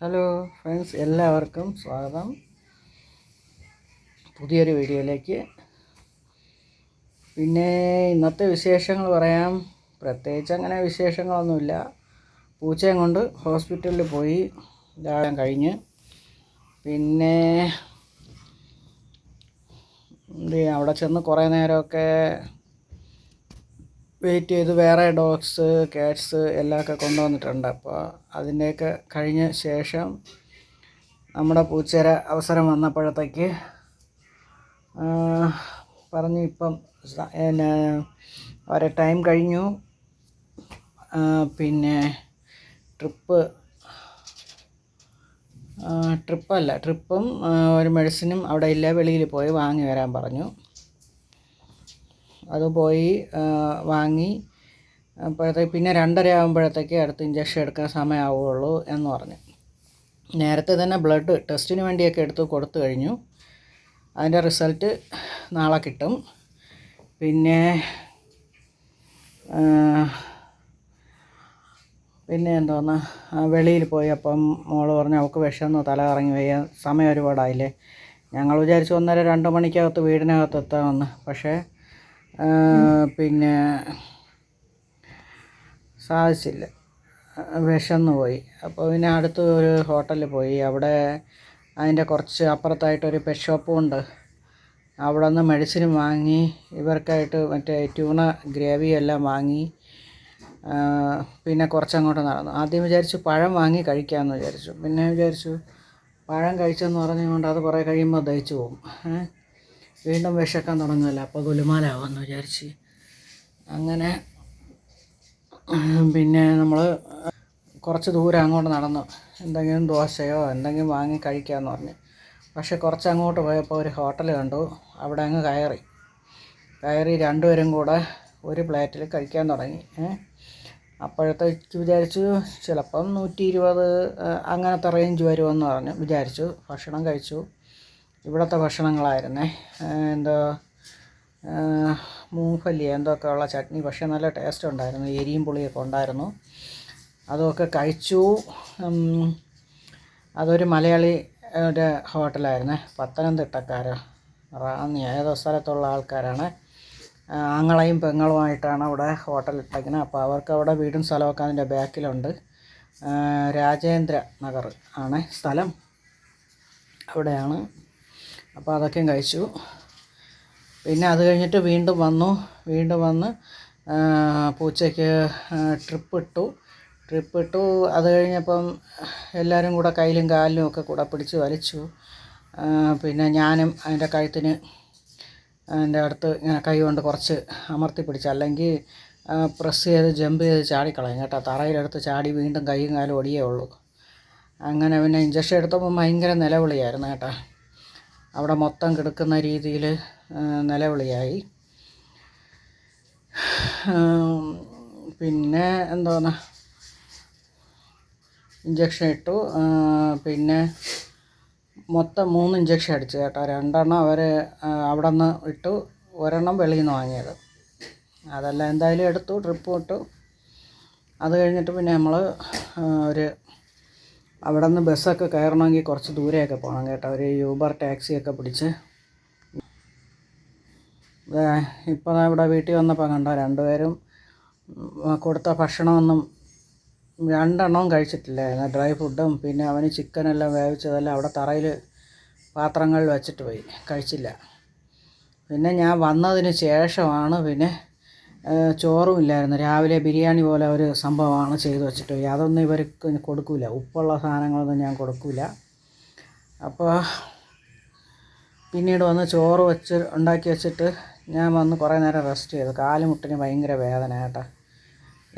Hello friends എല്ലാവർക്കും സ്വാഗതം. പുതിയൊരു വീഡിയോയിലേക്ക്. പിന്നെ ഇന്നത്തെ വിശേഷങ്ങൾ പറയാം. പ്രത്യേകിച്ച് അങ്ങനെ വിശേഷങ്ങളൊന്നുമില്ല. പൂച്ചയും കൊണ്ട് ഹോസ്പിറ്റലിൽ പോയി. ഇതാകാൻ കഴിഞ്ഞ്. പിന്നെ എന്ത് അവിടെ ചെന്ന് കുറേ നേരമൊക്കെ വെയിറ്റ് ചെയ്ത് വേറെ ഡോഗ്സ് കാറ്റ്സ് എല്ലാമൊക്കെ കൊണ്ടുവന്നിട്ടുണ്ട്. അപ്പോൾ അതിന്റെയൊക്കെ കഴിഞ്ഞ ശേഷം നമ്മുടെ പൂച്ചേര അവസരം വന്നപ്പോഴത്തേക്ക് പറഞ്ഞു ഇപ്പം പിന്നെ അവരെ ടൈം കഴിഞ്ഞു. പിന്നെ ട്രിപ്പ് ട്രിപ്പല്ല ട്രിപ്പും ഒരു മെഡിസിനും അവിടെ ഇല്ല വെളിയിൽ പോയി വാങ്ങി വരാൻ പറഞ്ഞു. അത് പോയി വാങ്ങി. അപ്പോഴത്തേക്ക് പിന്നെ രണ്ടര ആകുമ്പോഴത്തേക്ക് അടുത്ത് ഇഞ്ചക്ഷൻ എടുക്കാൻ സമയമാവുള്ളൂ എന്ന് പറഞ്ഞു. നേരത്തെ തന്നെ ബ്ലഡ് ടെസ്റ്റിന് വേണ്ടിയൊക്കെ എടുത്ത് കൊടുത്തു കഴിഞ്ഞു. അതിന്റെ റിസൾട്ട് നാളെ കിട്ടും. പിന്നെ പിന്നെ എന്തോന്ന് വെളിയിൽ പോയി. അപ്പം മോൾ പറഞ്ഞു അവൾക്ക് വിഷമൊന്നും തല കറങ്ങി വയ്യ. സമയം ഒരുപാടായില്ലേ. ഞങ്ങൾ വിചാരിച്ചു ഒന്നര രണ്ട് മണിക്കകത്ത് വീടിനകത്ത് എത്താമെന്ന്. പക്ഷേ പിന്നെ സാധിച്ചില്ല. വിശന്ന് പോയി അപ്പോൾ പിന്നെ അടുത്ത് ഒരു ഹോട്ടലിൽ പോയി. അവിടെ അതിന്റെ കുറച്ച് അപ്പുറത്തായിട്ടൊരു പെറ്റ് ഷോപ്പും ഉണ്ട്. അവിടെ നിന്ന് മെഡിസിൻ വാങ്ങി ഇവർക്കായിട്ട് മറ്റേ ട്യൂണ ഗ്രേവി എല്ലാം വാങ്ങി പിന്നെ കുറച്ചങ്ങോട്ട് നടന്നു. ആദ്യം വിചാരിച്ചു പഴം വാങ്ങി കഴിക്കാമെന്ന് വിചാരിച്ചു. പിന്നെ വിചാരിച്ചു പഴം കഴിച്ചെന്ന് പറഞ്ഞുകൊണ്ട് അത് കുറേ കഴിയുമ്പോൾ ദഹിച്ചു പോകും? വീണ്ടും വിശക്കാൻ തുടങ്ങുമല്ലോ അപ്പോൾ ഗുലുമാലാവുമെന്ന് വിചാരിച്ച്. അങ്ങനെ പിന്നെ നമ്മൾ കുറച്ച് ദൂരം അങ്ങോട്ട് നടന്നു. എന്തെങ്കിലും ദോശയോ എന്തെങ്കിലും വാങ്ങി കഴിക്കാമെന്ന് പറഞ്ഞു. പക്ഷെ കുറച്ച് അങ്ങോട്ട് പോയപ്പോൾ ഒരു ഹോട്ടൽ കണ്ടു. അവിടെ അങ്ങ് കയറി. കയറി രണ്ടുപേരും കൂടെ ഒരു പ്ലേറ്റിൽ കഴിക്കാൻ തുടങ്ങി. അപ്പോഴത്തേക്ക് വിചാരിച്ചു ചിലപ്പം നൂറ്റി ഇരുപത് അങ്ങനത്തെ റേഞ്ച് വരുമെന്ന് പറഞ്ഞു വിചാരിച്ചു. ഭക്ഷണം കഴിച്ചു. ഇവിടുത്തെ ഭക്ഷണങ്ങളായിരുന്നേ. എന്തോ മൂഫല്ലി എന്തൊക്കെ ഉള്ള ചട്നി. പക്ഷേ നല്ല ടേസ്റ്റ് ഉണ്ടായിരുന്നു. എരിയും പുളിയൊക്കെ ഉണ്ടായിരുന്നു. അതൊക്കെ കഴിച്ചു. അതൊരു മലയാളി ഒരു ഹോട്ടലായിരുന്നേ. പത്തനംതിട്ടക്കാരോ. റാന്നി ഏതോ സ്ഥലത്തുള്ള ആൾക്കാരാണ്. ആങ്ങളെയും പെങ്ങളുമായിട്ടാണ് അവിടെ ഹോട്ടൽ ഇട്ടേക്കുന്നത് അപ്പോൾ അവർക്ക് അവിടെ വീടും സ്ഥലമൊക്കെ അതിന്റെ ബാക്കിലുണ്ട്. രാജേന്ദ്ര നഗർ ആണ് സ്ഥലം. അവിടെയാണ് അപ്പോൾ അതൊക്കെയും കഴിച്ചു. പിന്നെ അത് കഴിഞ്ഞിട്ട് വീണ്ടും വന്നു. വീണ്ടും വന്ന് പൂച്ചയ്ക്ക് ട്രിപ്പ് ഇട്ടു ട്രിപ്പ് ഇട്ടു അത് കഴിഞ്ഞപ്പം എല്ലാവരും കൂടെ കയ്യിലും കാലിലും ഒക്കെ കൂടെ പിടിച്ച് വലിച്ചു. പിന്നെ ഞാനും അതിന്റെ കഴുത്തിന് എന്റെ അടുത്ത് ഇങ്ങനെ കൈ കൊണ്ട് കുറച്ച് അമർത്തി പിടിച്ചു അല്ലെങ്കിൽ പ്രസ് ചെയ്ത് ജമ്പ് ചെയ്ത് ചാടിക്കളയും കേട്ടോ. തറയിലെടുത്ത് ചാടി വീണ്ടും കൈയും കാലും ഒടിയേ ഉള്ളൂ. അങ്ങനെ പിന്നെ ഇഞ്ചക്ഷൻ എടുത്തപ്പോൾ ഭയങ്കര നിലവിളിയായിരുന്നു കേട്ടോ. അവിടെ മൊത്തം കിടക്കുന്ന രീതിയിൽ നിലവിളിയായി. പിന്നെ എന്തോന്നാ? ഇഞ്ചക്ഷൻ ഇട്ടു. പിന്നെ മൊത്തം മൂന്ന് ഇഞ്ചക്ഷൻ അടിച്ചു കേട്ടോ. രണ്ടെണ്ണം അവർ അവിടെ നിന്ന് ഇട്ടു. ഒരെണ്ണം വെളിയിൽ നിന്ന് വാങ്ങിയത്. അതെല്ലാം എന്തായാലും എടുത്തു ട്രിപ്പ് ഇട്ടു. അത് കഴിഞ്ഞിട്ട് പിന്നെ നമ്മൾ ഒരു അവിടെ നിന്ന് ബസ്സൊക്കെ കയറണമെങ്കിൽ കുറച്ച് ദൂരെയൊക്കെ പോകണം കേട്ടോ. ഒരു യൂബർ ടാക്സിയൊക്കെ പിടിച്ച്. ഇപ്പോൾ ഇവിടെ വീട്ടിൽ വന്നപ്പോൾ കണ്ടോ രണ്ടുപേരും കൊടുത്ത ഭക്ഷണമൊന്നും രണ്ടെണ്ണവും കഴിച്ചിട്ടില്ലായിരുന്നു ഡ്രൈ ഫുഡും പിന്നെ അവന് ചിക്കനെല്ലാം വേവിച്ചതെല്ലാം അവിടെ തറയിൽ പാത്രങ്ങളിൽ വെച്ചിട്ട് പോയി. കഴിച്ചില്ല. പിന്നെ ഞാൻ വന്നതിന് ശേഷമാണ് പിന്നെ ചോറും ഇല്ലായിരുന്നു. രാവിലെ ബിരിയാണി പോലെ ഒരു സംഭവമാണ് ചെയ്തു വെച്ചിട്ട് അതൊന്നും ഇവർക്ക് കൊടുക്കില്ല ഉപ്പുള്ള സാധനങ്ങളൊന്നും ഞാൻ കൊടുക്കില്ല അപ്പോൾ പിന്നീട് വന്ന് ചോറ് വെച്ച് ഉണ്ടാക്കി വെച്ചിട്ട് ഞാൻ വന്ന് കുറേ നേരം റെസ്റ്റ് ചെയ്തു. കാലുമുട്ടിന് ഭയങ്കര വേദന കേട്ടോ.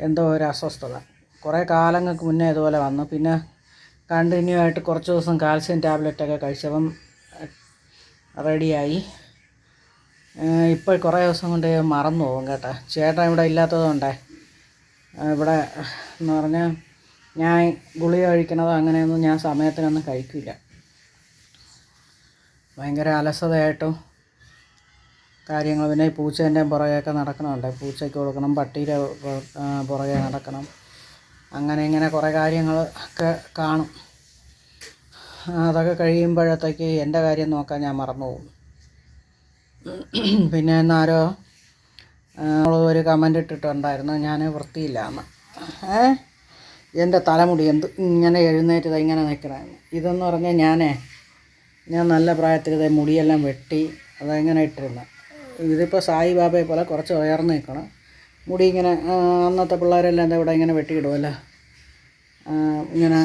എന്തോ ഒരു അസ്വസ്ഥത. കുറേ കാലങ്ങൾക്ക് മുന്നേ ഇതുപോലെ വന്നു. പിന്നെ കണ്ടിന്യൂ ആയിട്ട് കുറച്ച് ദിവസം കാൽസ്യം ടാബ്ലറ്റൊക്കെ കഴിച്ചപ്പം റെഡിയായി ഇപ്പോൾ കുറേ ദിവസം കൊണ്ട് മറന്നു പോകും കേട്ടോ. ചേട്ടൻ ഇവിടെ ഇല്ലാത്തത് കൊണ്ടേ. ഇവിടെ എന്ന് പറഞ്ഞാൽ ഞാൻ ഗുളിക കഴിക്കണതോ അങ്ങനെയൊന്നും ഞാൻ സമയത്തിനൊന്നും കഴിക്കില്ല. ഭയങ്കര അലസതയായിട്ടും കാര്യങ്ങൾ. പിന്നെ ഈ പൂച്ചേന്റെ പുറകെയൊക്കെ നടക്കണമുണ്ട് പൂച്ചയ്ക്ക് കൊടുക്കണം പട്ടിയുടെ പുറ- പുറകെ നടക്കണം. അങ്ങനെ ഇങ്ങനെ കുറേ കാര്യങ്ങളൊക്കെ കാണും. അതൊക്കെ കഴിയുമ്പോഴത്തേക്ക് എന്റെ കാര്യം നോക്കാൻ ഞാൻ മറന്നു പോകും. പിന്നെ എന്നാരോ ഒരു കമന്റ് ഇട്ടിട്ടുണ്ടായിരുന്നു. ഞാൻ വൃത്തിയില്ല എന്ന് ഏ? എന്റെ തലമുടി എന്ത് ഇങ്ങനെ എഴുന്നേറ്റ് ദാ ഇങ്ങനെ നിൽക്കണമെന്ന് ഇതെന്ന് പറഞ്ഞാൽ ഞാനേ ഞാൻ നല്ല പ്രായത്തിൽ ഇതേ മുടിയെല്ലാം വെട്ടി അതെങ്ങനെ ഇട്ടിരുന്നു. ഇതിപ്പോൾ സായി ബാബയെ പോലെ കുറച്ച് ഉയർന്നു നിൽക്കണം മുടി ഇങ്ങനെ അന്നത്തെ പിള്ളേരെല്ലാം എന്താ ഇവിടെ ഇങ്ങനെ വെട്ടിയിടുമല്ലോ ഇങ്ങനെ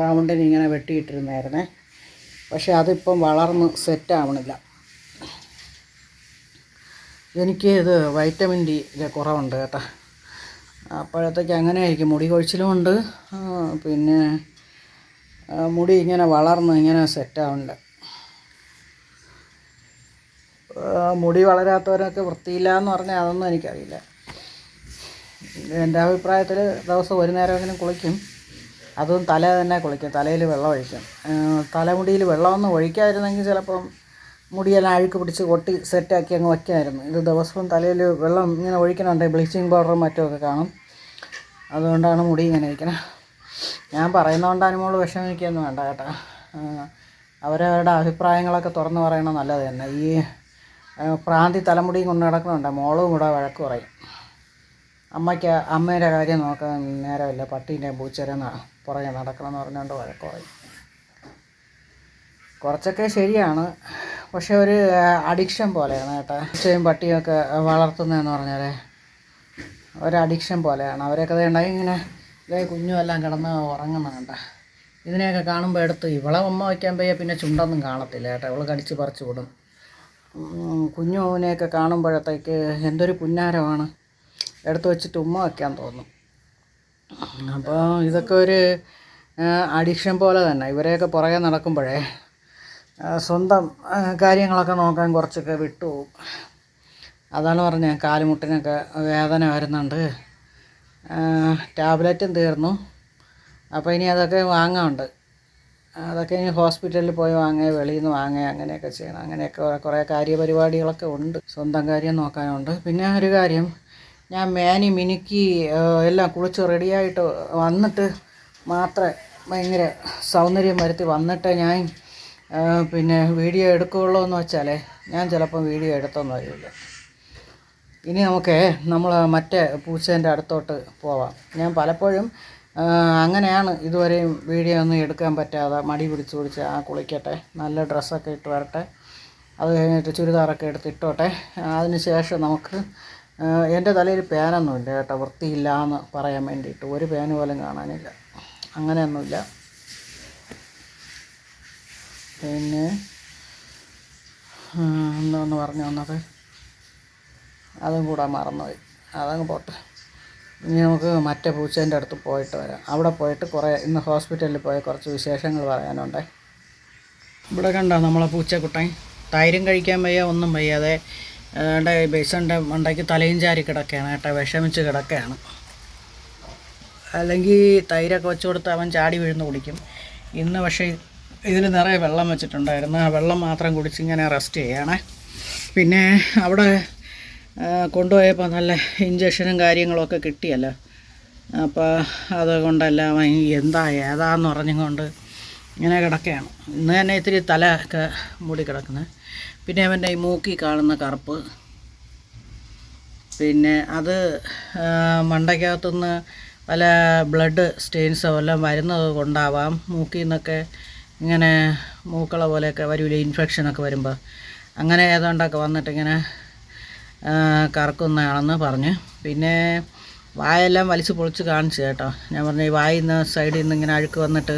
റൗണ്ടിന് ഇങ്ങനെ വെട്ടിയിട്ടിരുന്നായിരുന്നേ. പക്ഷേ അതിപ്പം വളർന്ന് സെറ്റ് ആവണില്ല. എനിക്ക് ഇത് വൈറ്റമിൻ ഡി കുറവുണ്ട് കേട്ടോ. അപ്പോഴത്തേക്ക് അങ്ങനെ ആയിരിക്കും മുടി കൊഴിച്ചിലും ഉണ്ട് പിന്നെ മുടി ഇങ്ങനെ വളർന്ന് ഇങ്ങനെ സെറ്റാവുന്നുണ്ട് മുടി വളരാത്തവരൊക്കെ വൃത്തിയില്ല എന്ന് പറഞ്ഞാൽ അതൊന്നും എനിക്കറിയില്ല. എന്റെ അഭിപ്രായത്തിൽ ദിവസം ഒരു നേരമെങ്കിലും കുളിക്കും. അതും തല തന്നെ കുളിക്കും. തലയിൽ വെള്ളം ഒഴിക്കും. തലമുടിയിൽ വെള്ളമൊന്നും ഒഴിക്കാതിരുന്നെങ്കിൽ ചിലപ്പം മുടിയെല്ലാം അഴുക്ക് പിടിച്ച് കൊട്ടി സെറ്റാക്കി അങ്ങ് വയ്ക്കാമായിരുന്നു. ഇത് ദിവസവും തലയിൽ വെള്ളം ഇങ്ങനെ ഒഴിക്കണുണ്ട് ബ്ലീച്ചിങ് പൗഡറും മറ്റുമൊക്കെ കാണും. അതുകൊണ്ടാണ് മുടി ഇങ്ങനെ ഇരിക്കുന്നത് ഞാൻ പറയുന്നതുകൊണ്ട് അനുമോൾ വിഷമിക്കൊന്നും വേണ്ട കേട്ടോ. അവരവരുടെ അഭിപ്രായങ്ങളൊക്കെ തുറന്ന് പറയണത് നല്ലത് തന്നെ. ഈ പ്രാന്തി തലമുടിയും കൊണ്ട് നടക്കുന്നുണ്ട്. മോളും കൂടെ വഴക്ക് പറയും. അമ്മയ്ക്ക് അമ്മയുടെ കാര്യം നോക്കാൻ നേരമില്ല. പട്ടീന്റെയും പൂച്ചേരെ പുറകെ നടക്കണം എന്ന് പറഞ്ഞുകൊണ്ട് വഴക്ക് പറയും. കുറച്ചൊക്കെ ശരിയാണ്. പക്ഷെ ഒരു അഡിക്ഷൻ പോലെയാണ് കേട്ടോ. പൂച്ചയും പട്ടിയൊക്കെ വളർത്തുന്നതെന്ന് പറഞ്ഞാൽ ഒരു അഡിക്ഷൻ പോലെയാണ്. അവരൊക്കെ ഉണ്ടായി ഇങ്ങനെ ഇതേ കുഞ്ഞുമെല്ലാം കിടന്ന് ഉറങ്ങുന്നുണ്ട് ഇതിനെയൊക്കെ കാണുമ്പോൾ എടുത്ത് ഇവളെ ഉമ്മ വയ്ക്കാൻ പോയാൽ പിന്നെ ചുണ്ടൊന്നും കാണത്തില്ല കേട്ടോ. ഇവൾ കടിച്ച് പറിച്ചു വിടും. കുഞ്ഞുവിനെയൊക്കെ കാണുമ്പോഴത്തേക്ക് എന്തൊരു പുന്നാരമാണ്. എടുത്തു വെച്ചിട്ട് ഉമ്മ വയ്ക്കാൻ തോന്നും. അപ്പോൾ ഇതൊക്കെ ഒരു അഡിക്ഷൻ പോലെ തന്നെ. ഇവരെയൊക്കെ പുറകെ നടക്കുമ്പോഴേ സ്വന്തം കാര്യങ്ങളൊക്കെ നോക്കാൻ കുറച്ചൊക്കെ വിട്ടുപോകും അതാണ് പറഞ്ഞത് കാലുമുട്ടിനൊക്കെ വേദന വരുന്നുണ്ട്. ടാബ്ലറ്റും തീർന്നു. അപ്പോൾ ഇനി അതൊക്കെ വാങ്ങാനുണ്ട്. അതൊക്കെ ഇനി ഹോസ്പിറ്റലിൽ പോയി വാങ്ങുക വെളിയിൽ നിന്ന് വാങ്ങുക അങ്ങനെയൊക്കെ ചെയ്യണം. അങ്ങനെയൊക്കെ കുറെ- കാര്യപരിപാടികളൊക്കെ ഉണ്ട്. സ്വന്തം കാര്യം നോക്കാനുണ്ട്. പിന്നെ ഒരു കാര്യം ഞാൻ മേനി മിനുക്കി എല്ലാം കുളിച്ച് റെഡിയായിട്ട് വന്നിട്ട് മാത്രമേ ഭയങ്കര സൗന്ദര്യം വരുത്തി വന്നിട്ട് ഞാൻ പിന്നെ വീഡിയോ എടുക്കുകയുള്ളൂ എന്ന് വെച്ചാലേ ഞാൻ ചിലപ്പം വീഡിയോ എടുത്തൊന്നും വരില്ല ഇനി നമുക്ക് നമ്മൾ മറ്റേ പൂച്ചേന്റെ അടുത്തോട്ട് പോവാം. ഞാൻ പലപ്പോഴും അങ്ങനെയാണ് ഇതുവരെയും വീഡിയോ ഒന്നും എടുക്കാൻ പറ്റാതെ മടി പിടിച്ച് പിടിച്ച് ആ കുളിക്കട്ടെ നല്ല ഡ്രസ്സൊക്കെ ഇട്ട് വരട്ടെ അത് കഴിഞ്ഞിട്ട് ചുരിദാറൊക്കെ എടുത്ത് ഇട്ടോട്ടെ. അതിന് ശേഷം നമുക്ക് എന്റെ തലയിൽ പേനൊന്നുമില്ല കേട്ടോ വൃത്തിയില്ല എന്ന് പറയാൻ വേണ്ടിയിട്ട്. ഒരു പേന പോലും കാണാനില്ല. അങ്ങനെയൊന്നുമില്ല. പിന്നെ എന്താണെന്ന് പറഞ്ഞു വന്നത്? അതും കൂടെ മറന്നുപോയി. അതങ്ങ് പോട്ടെ. ഇനി നമുക്ക് മറ്റേ പൂച്ചേന്റെ അടുത്ത് പോയിട്ട് വരാം. അവിടെ പോയിട്ട് കുറേ ഇന്ന് ഹോസ്പിറ്റലിൽ പോയി കുറച്ച് വിശേഷങ്ങൾ പറയാനുണ്ടേ. ഇവിടെ കണ്ടോ നമ്മളെ പൂച്ചക്കുട്ടൻ? തൈരും കഴിക്കാൻ വയ്യ ഒന്നും വയ്യാതെ ഏണ്ട ബേസന്റെ മണ്ടയ്ക്ക് തലയും ചാരി കിടക്കുകയാണ് കേട്ടോ വിഷമിച്ച് കിടക്കുകയാണ്. അല്ലെങ്കിൽ തൈരൊക്കെ വെച്ച് കൊടുത്ത് അവൻ ചാടി വീഴുന്ന് കുടിക്കും. ഇന്ന് പക്ഷേ ഇതിൽ നിറയെ വെള്ളം വെച്ചിട്ടുണ്ടായിരുന്നു. ആ വെള്ളം മാത്രം കുടിച്ച് ഇങ്ങനെ റെസ്റ്റ് ചെയ്യണേ. പിന്നെ അവിടെ കൊണ്ടുപോയപ്പോൾ നല്ല ഇഞ്ചക്ഷനും കാര്യങ്ങളൊക്കെ കിട്ടിയല്ലോ. അപ്പോൾ അതുകൊണ്ടല്ല എന്താ ഏതാന്ന് പറഞ്ഞുകൊണ്ട് ഇങ്ങനെ കിടക്കുകയാണ്. ഇന്ന് തന്നെ ഇത്തിരി തല ഒക്കെ മൂടി കിടക്കുന്നത് പിന്നെ അവന്റെ ഈ മൂക്കി കാണുന്ന കറുപ്പ്. പിന്നെ അത് മണ്ടയ്ക്കകത്തുനിന്ന് പല ബ്ലഡ് സ്റ്റെയിൻസോ എല്ലാം വരുന്നത് കൊണ്ടാവാം. മൂക്കിൽ നിന്നൊക്കെ ഇങ്ങനെ മൂക്കള പോലെയൊക്കെ വരൂലേ ഇൻഫെക്ഷനൊക്കെ വരുമ്പോൾ അങ്ങനെ ഏതാണ്ടൊക്കെ വന്നിട്ട് ഇങ്ങനെ കറക്കുന്നതാണെന്ന് പറഞ്ഞ്. പിന്നെ വായെല്ലാം വലിച്ചു പൊളിച്ച് കാണിച്ചു കേട്ടോ. ഞാൻ പറഞ്ഞു ഈ വായിൽ നിന്ന് സൈഡിൽ നിന്ന് ഇങ്ങനെ അഴുക്ക് വന്നിട്ട്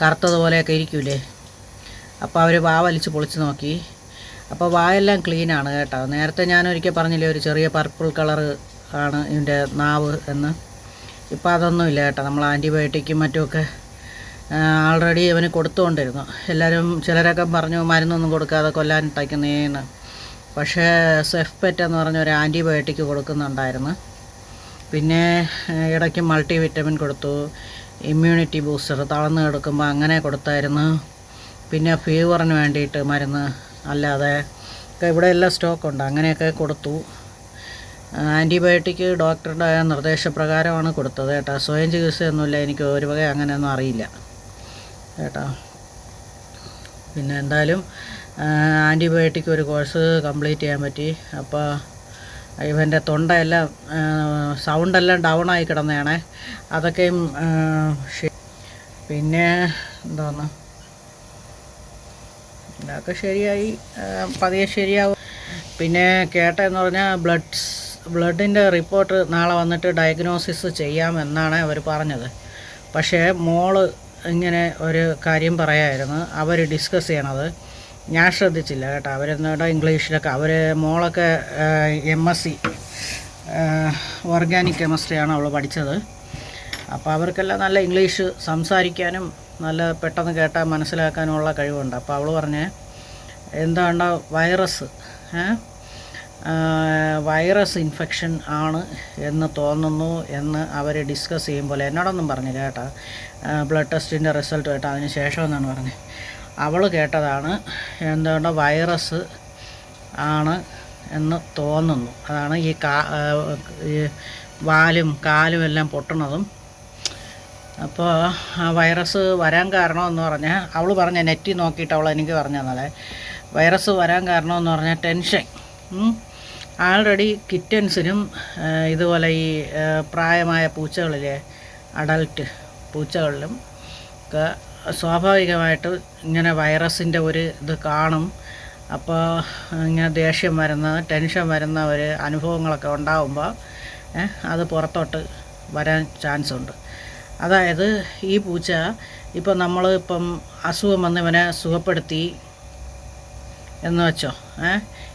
കറുത്തതുപോലെയൊക്കെ ഇരിക്കൂലേ. അപ്പോൾ അവർ വാ വലിച്ച് പൊളിച്ച് നോക്കി. അപ്പോൾ വായെല്ലാം ക്ലീനാണ് കേട്ടോ. നേരത്തെ ഞാൻ ഒരിക്കൽ പറഞ്ഞില്ലേ ഒരു ചെറിയ പർപ്പിൾ കളർ ആണ് ഇതിന്റെ നാവ് എന്ന്. ഇപ്പോൾ അതൊന്നുമില്ല കേട്ടോ. നമ്മൾ ആന്റിബയോട്ടിക്കും മറ്റുമൊക്കെ ആൾറെഡി അവന് കൊടുത്തുകൊണ്ടിരുന്നു എല്ലാവരും ചിലരൊക്കെ പറഞ്ഞു മരുന്നൊന്നും കൊടുക്കാതെ കൊല്ലാൻ ഇട്ടയ്ക്കുന്നേന്ന് പക്ഷേ സെഫ്പെറ്റ് എന്ന് പറഞ്ഞ ഒരു ആന്റിബയോട്ടിക് കൊടുക്കുന്നുണ്ടായിരുന്നു. പിന്നെ ഇടയ്ക്ക് മൾട്ടി വിറ്റമിൻ കൊടുത്തു. ഇമ്മ്യൂണിറ്റി ബൂസ്റ്റർ തളർന്ന് കിടക്കുമ്പോൾ അങ്ങനെ കൊടുത്തായിരുന്നു. പിന്നെ ഫീവറിന് വേണ്ടിയിട്ട് മരുന്ന് അല്ലാതെ ഇവിടെ എല്ലാം സ്റ്റോക്കുണ്ട് അങ്ങനെയൊക്കെ കൊടുത്തു. ആന്റിബയോട്ടിക് ഡോക്ടറുടെ നിർദ്ദേശപ്രകാരമാണ് കൊടുത്തത് കേട്ടോ. സ്വയം ചികിത്സയൊന്നുമില്ല. എനിക്ക് ഒരു വക അങ്ങനെയൊന്നും അറിയില്ല. കേട്ടോ. പിന്നെ എന്തായാലും ആന്റിബയോട്ടിക് ഒരു കോഴ്സ് കംപ്ലീറ്റ് ചെയ്യാൻ പറ്റി. അപ്പോൾ ഇവന്റെ തൊണ്ടയെല്ലാം സൗണ്ടെല്ലാം ഡൗൺ ആയി കിടന്നതാണേ അതൊക്കെയും പിന്നെ എന്താണ് ഇതൊക്കെ ശരിയായി പതിയെ ശരിയാവും. പിന്നെ കേട്ടതെന്ന് പറഞ്ഞാൽ ബ്ലഡ് ബ്ലഡിന്റെ റിപ്പോർട്ട് നാളെ വന്നിട്ട് ഡയഗ്നോസിസ് ചെയ്യാമെന്നാണ് അവർ പറഞ്ഞത്. പക്ഷേ മോൾ ഇങ്ങനെ ഒരു കാര്യം പറയായിരുന്നു. അവർ ഡിസ്കസ് ചെയ്യണത്. ഞാൻ ശ്രദ്ധിച്ചില്ല കേട്ടോ. അവരെന്നോട് ഇംഗ്ലീഷിലൊക്കെ. അവർ മോളൊക്കെ എം എസ് സി ഓർഗാനിക് കെമിസ്ട്രിയാണ് അവൾ പഠിച്ചത്. അപ്പോൾ അവർക്കെല്ലാം നല്ല ഇംഗ്ലീഷ് സംസാരിക്കാനും നല്ല പെട്ടെന്ന് കേട്ടാൽ മനസ്സിലാക്കാനുമുള്ള കഴിവുണ്ട്. അപ്പോൾ അവൾ പറഞ്ഞ് എന്താണ് വൈറസ്? ഏ? വൈറസ് ഇൻഫെക്ഷൻ ആണ് എന്ന് തോന്നുന്നു എന്ന് അവർ ഡിസ്കസ് ചെയ്യുമ്പോൾ എന്നോടൊന്നും പറഞ്ഞില്ല കേട്ടാ. ബ്ലഡ് ടെസ്റ്റിന്റെ റിസൾട്ട് കേട്ടോ. അതിന് ശേഷം എന്നാണ് പറഞ്ഞത്. അവൾ കേട്ടതാണ് എന്തുകൊണ്ട് വൈറസ് ആണ് എന്ന് തോന്നുന്നു. അതാണ് ഈ കാ വാലും കാലും എല്ലാം പൊട്ടണതും അപ്പോൾ ആ വൈറസ് വരാൻ കാരണം എന്ന് പറഞ്ഞാൽ അവൾ പറഞ്ഞ നെറ്റി നോക്കിയിട്ട് അവൾ എനിക്ക് പറഞ്ഞു തന്നാലേ വൈറസ് വരാൻ കാരണം എന്ന് പറഞ്ഞാൽ ടെൻഷൻ ആൾറെഡി കിറ്റൻസിനും ഇതുപോലെ ഈ പ്രായമായ പൂച്ചകളിലെ അഡൽട്ട് പൂച്ചകളിലും ഒക്കെ സ്വാഭാവികമായിട്ട് ഇങ്ങനെ വൈറസിന്റെ ഒരു ഇത് കാണും. അപ്പോൾ ഇങ്ങനെ ദേഷ്യം വരുന്ന ടെൻഷൻ വരുന്ന ഒരു അനുഭവങ്ങളൊക്കെ ഉണ്ടാകുമ്പോൾ അത് പുറത്തോട്ട് വരാൻ ചാൻസ് ഉണ്ട് അതായത് ഈ പൂച്ച ഇപ്പം നമ്മൾ ഇപ്പം അസുഖം വന്ന് ഇവനെ സുഖപ്പെടുത്തി എന്ന് വെച്ചോ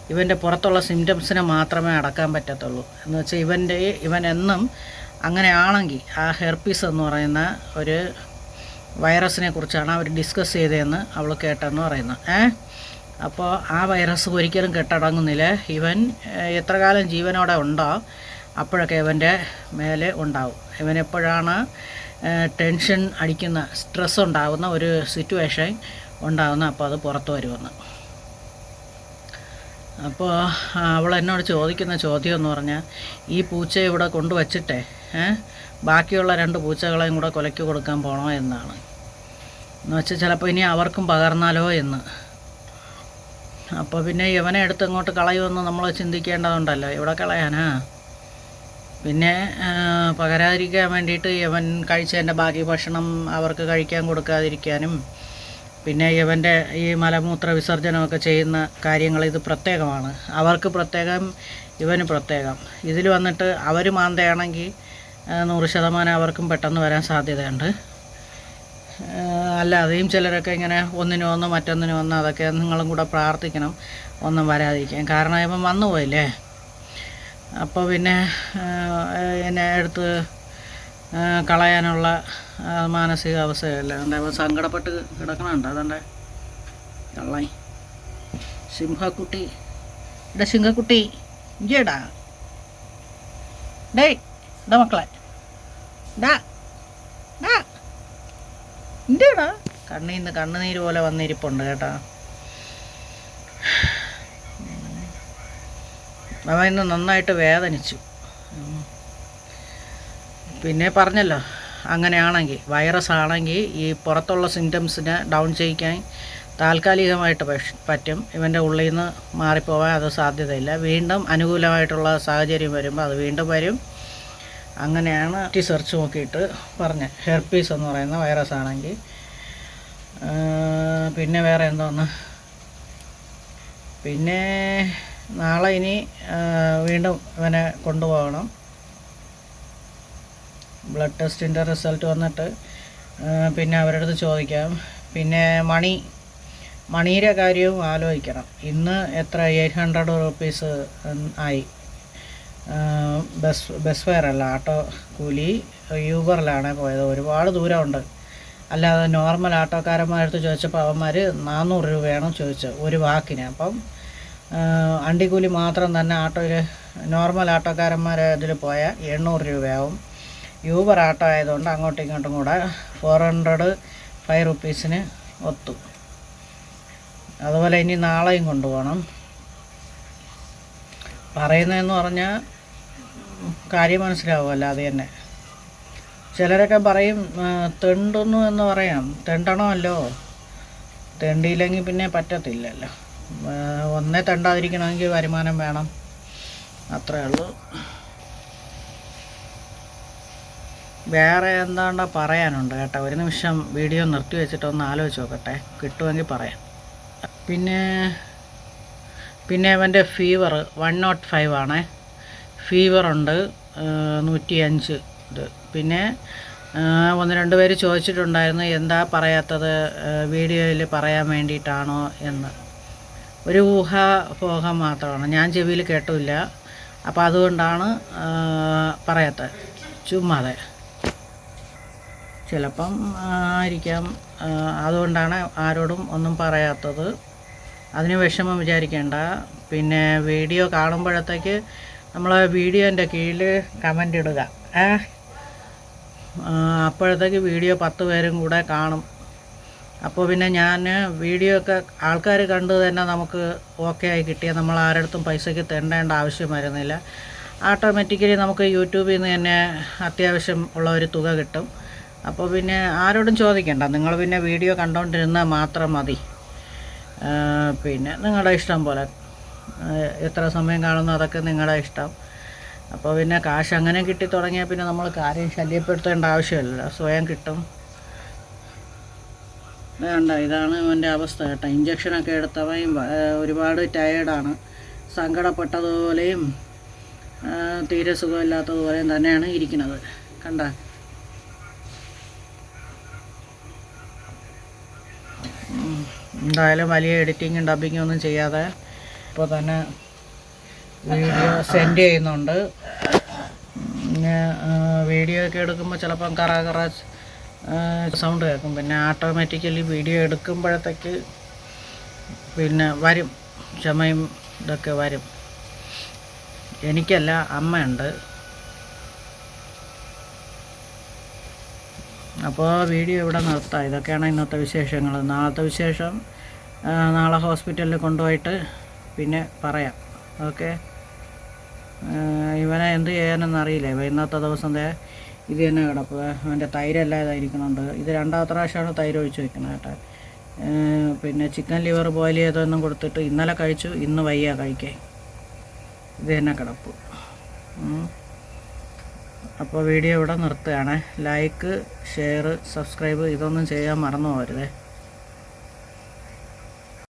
ഇവന്റെ പുറത്തുള്ള സിംറ്റംസിനെ മാത്രമേ അടക്കാൻ പറ്റത്തുള്ളൂ. എന്ന് വെച്ചാൽ ഇവന്റെ ഇവൻ എന്നും അങ്ങനെയാണെങ്കിൽ ആ ഹെർപ്പീസ് എന്ന് പറയുന്ന ഒരു വൈറസിനെ കുറിച്ചാണ് അവർ ഡിസ്കസ് ചെയ്തതെന്ന് അവൾ കേട്ടെന്ന് പറയുന്നത് ഏ? അപ്പോൾ ആ വൈറസ് ഒരിക്കലും കെട്ടടങ്ങുന്നില്ല. ഇവൻ എത്ര കാലം ജീവനോടെ ഉണ്ടോ അപ്പോഴൊക്കെ ഇവന്റെ മേലെ ഉണ്ടാവും. ഇവൻ എപ്പോഴാണ് ടെൻഷൻ അടിക്കുന്ന സ്ട്രെസ് ഉണ്ടാകുന്ന ഒരു സിറ്റുവേഷൻ ഉണ്ടാകുന്ന അപ്പോൾ അത് പുറത്ത് വരുമെന്ന്. അപ്പോൾ അവൾ എന്നോട് ചോദിക്കുന്ന ചോദ്യം എന്ന് പറഞ്ഞാൽ ഈ പൂച്ച ഇവിടെ കൊണ്ടുവച്ചിട്ടേ ബാക്കിയുള്ള രണ്ട് പൂച്ചകളെയും കൂടെ കൊലയ്ക്ക് കൊടുക്കാൻ പോണോ എന്നാണ്. എന്ന് വെച്ചാൽ ചിലപ്പോൾ ഇനി അവർക്കും പകർന്നാലോ എന്ന്. അപ്പോൾ പിന്നെ ഇവനെ എടുത്ത് ഇങ്ങോട്ട് കളയുമെന്ന് നമ്മൾ ചിന്തിക്കേണ്ടതുണ്ടല്ലോ. ഇവിടെ കളയാനാ. പിന്നെ പകരാതിരിക്കാൻ വേണ്ടിയിട്ട് ഇവൻ കഴിച്ചതിന്റെ ബാക്കി ഭക്ഷണം അവർക്ക് കഴിക്കാൻ കൊടുക്കാതിരിക്കാനും പിന്നെ ഇവന്റെ ഈ മലമൂത്ര വിസർജനമൊക്കെ ചെയ്യുന്ന കാര്യങ്ങൾ ഇത് പ്രത്യേകമാണ്. അവർക്ക് പ്രത്യേകം ഇവന് പ്രത്യേകം. ഇതിൽ വന്നിട്ട് അവർ മാന്തയാണെങ്കിൽ നൂറ് ശതമാനം അവർക്കും പെട്ടെന്ന് വരാൻ സാധ്യതയുണ്ട്. അല്ല അല്ലാതെയും ചിലരൊക്കെ ഇങ്ങനെ ഒന്നിനു ഒന്ന് മറ്റൊന്നിനു ഒന്ന് അതൊക്കെ നിങ്ങളും കൂടെ പ്രാർത്ഥിക്കണം ഒന്നും വരാതിരിക്കാൻ. കാരണം ഇപ്പം വന്നു പോയില്ലേ അപ്പോൾ പിന്നെ എന്നെ എടുത്ത് കളയാനുള്ള മാനസിക അവസ്ഥയല്ല? ഇപ്പം സങ്കടപ്പെട്ട് കിടക്കണുണ്ട്? അതുകൊണ്ട് കള്ളായി സിംഹക്കുട്ടി. ഇട സിംഹക്കുട്ടി ഇഞ്ചേടാ ഡേയ് ഇട മക്കളെ. ഡാ ഡാ. ഇന്റെടാ കണ്ണിൽ നിന്ന് കണ്ണുനീര് പോലെ വന്നിരിപ്പുണ്ട് കേട്ടോ. അവൻ ഇന്ന് നന്നായിട്ട് വേദനിച്ചു. പിന്നെ പറഞ്ഞല്ലോ അങ്ങനെയാണെങ്കിൽ വൈറസ് ആണെങ്കിൽ ഈ പുറത്തുള്ള സിംറ്റംസിനെ ഡൗൺ ചെയ്യിക്കാൻ താൽക്കാലികമായിട്ട് പറ്റും. ഇവന്റെ ഉള്ളിൽ നിന്ന് മാറിപ്പോവാൻ അത് സാധ്യതയില്ല. വീണ്ടും അനുകൂലമായിട്ടുള്ള സാഹചര്യം വരുമ്പോൾ അത് വീണ്ടും വരും. അങ്ങനെയാണ് റിസർച്ച് നോക്കിയിട്ട് പറഞ്ഞത് ഹെർപ്പീസ് എന്ന് പറയുന്ന വൈറസ് ആണെങ്കിൽ പിന്നെ വേറെ എന്തോന്ന്? പിന്നെ നാളെ ഇനി വീണ്ടും ഇവനെ കൊണ്ടുപോകണം. ബ്ലഡ് ടെസ്റ്റിന്റെ റിസൾട്ട് വന്നിട്ട് പിന്നെ അവരുടെ അടുത്ത് ചോദിക്കാം. പിന്നെ മണി മണിയുടെ കാര്യവും ആലോചിക്കണം. ഇന്ന് എത്ര? എയ്റ്റ് ഹൺഡ്രഡ് റുപ്പീസ് ആയി. ബസ് ബസ് ഫെയറല്ല ആട്ടോ കൂലി യൂബറിലാണ് പോയത്. ഒരുപാട് ദൂരമുണ്ട്. അല്ലാതെ നോർമൽ ആട്ടോക്കാരന്മാരടുത്ത് ചോദിച്ചപ്പോൾ അവന്മാർ നാനൂറ് രൂപയാണ് ചോദിച്ചത് ഒരു വാക്കിന്. അപ്പം അണ്ടിക്കൂലി മാത്രം തന്നെ ആട്ടോയിൽ നോർമൽ ആട്ടോക്കാരന്മാർ ഇതിൽ പോയാൽ എണ്ണൂറ് രൂപയാവും. യൂബർ ആട്ടോ ആയതുകൊണ്ട് അങ്ങോട്ടും ഇങ്ങോട്ടും കൂടെ ഫോർ ഹൺഡ്രഡ് ഫൈവ് റുപ്പീസിന് ഒത്തു. അതുപോലെ ഇനി നാളെയും കൊണ്ടുപോകണം. പറയുന്നതെന്ന് പറഞ്ഞാൽ കാര്യം മനസ്സിലാവുമല്ലോ അത് തന്നെ. ചിലരൊക്കെ പറയും തെണ്ടുന്നു എന്ന് പറയാം. തെണ്ടണമല്ലോ. തെണ്ടിയില്ലെങ്കിൽ പിന്നെ പറ്റത്തില്ലല്ലോ. ഒന്നേ തെണ്ടാതിരിക്കണമെങ്കിൽ വരുമാനം വേണം. അത്രയേ ഉള്ളൂ. വേറെ എന്താണ്ട പറയാനുണ്ട് കേട്ടോ. ഒരു നിമിഷം വീഡിയോ നിർത്തി വെച്ചിട്ട് ഒന്ന് ആലോചിച്ച് നോക്കട്ടെ. കിട്ടുമെങ്കിൽ പറയാം. പിന്നെ പിന്നെ അവന്റെ ഫീവർ വൺ നോട്ട് ഫൈവ് ആണേ. ഫീവറുണ്ട് നൂറ്റി അഞ്ച് ഇത്. പിന്നെ ഒന്ന് രണ്ട് പേര് ചോദിച്ചിട്ടുണ്ടായിരുന്നു എന്താ പറയാത്തത് വീഡിയോയിൽ പറയാൻ വേണ്ടിയിട്ടാണോ എന്ന്. ഒരു ഊഹാപോഹം മാത്രമാണ്. ഞാൻ ചെവിയിൽ കേട്ടില്ല. അപ്പോൾ അതുകൊണ്ടാണ് പറയാത്തത്. ചുമ്മാതെ. ചിലപ്പം ആയിരിക്കാം. അതുകൊണ്ടാണ് ആരോടും ഒന്നും പറയാത്തത്. അതിന് വിഷമം വിചാരിക്കേണ്ട. പിന്നെ വീഡിയോ കാണുമ്പോഴത്തേക്ക് നമ്മൾ വീഡിയോന്റെ കീഴിൽ കമന്റ് ഇടുക. അപ്പോഴത്തേക്ക് വീഡിയോ പത്ത് പേരും കൂടെ കാണും. അപ്പോൾ പിന്നെ ഞാൻ വീഡിയോ ഒക്കെ ആൾക്കാർ കണ്ടു തന്നെ നമുക്ക് ഓക്കെ ആയി കിട്ടിയാൽ നമ്മൾ ആരടുത്തും പൈസയ്ക്ക് തേണ്ടേണ്ട ആവശ്യം വരുന്നില്ല ഓട്ടോമാറ്റിക്കലി നമുക്ക് യൂട്യൂബിൽ നിന്ന് തന്നെ അത്യാവശ്യം ഉള്ള ഒരു തുക കിട്ടും. അപ്പോൾ പിന്നെ ആരോടും ചോദിക്കണ്ട. നിങ്ങൾ പിന്നെ വീഡിയോ കണ്ടുകൊണ്ടിരുന്നാൽ മാത്രം മതി. പിന്നെ നിങ്ങളുടെ ഇഷ്ടം പോലെ. എത്ര സമയം കാണുന്നു അതൊക്കെ നിങ്ങളുടെ ഇഷ്ടം. അപ്പോൾ പിന്നെ കാശ് അങ്ങനെ കിട്ടി തുടങ്ങിയാൽ പിന്നെ നമ്മൾ കാര്യം ശല്യപ്പെടുത്തേണ്ട ആവശ്യമില്ലല്ലോ. സ്വയം കിട്ടും. വേണ്ട ഇതാണ് ഇവന്റെ അവസ്ഥ കേട്ടോ. ഇഞ്ചക്ഷനൊക്കെ എടുത്തവയും ഒരുപാട് ടയേർഡാണ് സങ്കടപ്പെട്ടതുപോലെയും തീരെ സുഖമില്ലാത്തതുപോലെയും തന്നെയാണ് ഇരിക്കുന്നത്. കണ്ട? എന്തായാലും വലിയ എഡിറ്റിങ്ങും ഡബിങ്ങും ഒന്നും ചെയ്യാതെ ഇപ്പോൾ തന്നെ വീഡിയോ സെൻഡ് ചെയ്യുന്നുണ്ട്. പിന്നെ വീഡിയോ ഒക്കെ എടുക്കുമ്പോൾ ചിലപ്പം കറ കറ സൗണ്ട് കേൾക്കും. പിന്നെ ഓട്ടോമാറ്റിക്കലി വീഡിയോ എടുക്കുമ്പോഴത്തേക്ക് പിന്നെ വരും. ചുമയും ഇതൊക്കെ വരും. എനിക്കല്ല അമ്മയുണ്ട്. അപ്പോൾ വീഡിയോ ഇവിടെ നിർത്താം. ഇതൊക്കെയാണ് ഇന്നത്തെ വിശേഷങ്ങൾ. നാളത്തെ വിശേഷം നാളെ ഹോസ്പിറ്റലിൽ കൊണ്ടുപോയിട്ട് പിന്നെ പറയാം. ഓക്കെ? ഇവനെ എന്ത് ചെയ്യാനെന്ന് അറിയില്ല. ഇവ ഇന്നത്തെ ദിവസം ഇത് തന്നെ കിടപ്പ്. അവന്റെ തൈരെല്ലാം ഇതായിരിക്കുന്നുണ്ട് ഇത് രണ്ടാമത്തെ പ്രാവശ്യമാണ് തൈര് ഒഴിച്ച് വെക്കുന്നത് കേട്ടോ. പിന്നെ ചിക്കൻ ലിവർ ബോയിൽ ചെയ്തൊന്നും കൊടുത്തിട്ട് ഇന്നലെ കഴിച്ചു ഇന്ന് വയ്യ കഴിക്കാൻ ഇത് തന്നെ കിടപ്പ്. അപ്പോൾ വീഡിയോ ഇവിടെ നിർത്തുകയാണ്. ലൈക്ക് ഷെയർ സബ്സ്ക്രൈബ് ഇതൊന്നും ചെയ്യാൻ മറന്നു പോകരുതേ.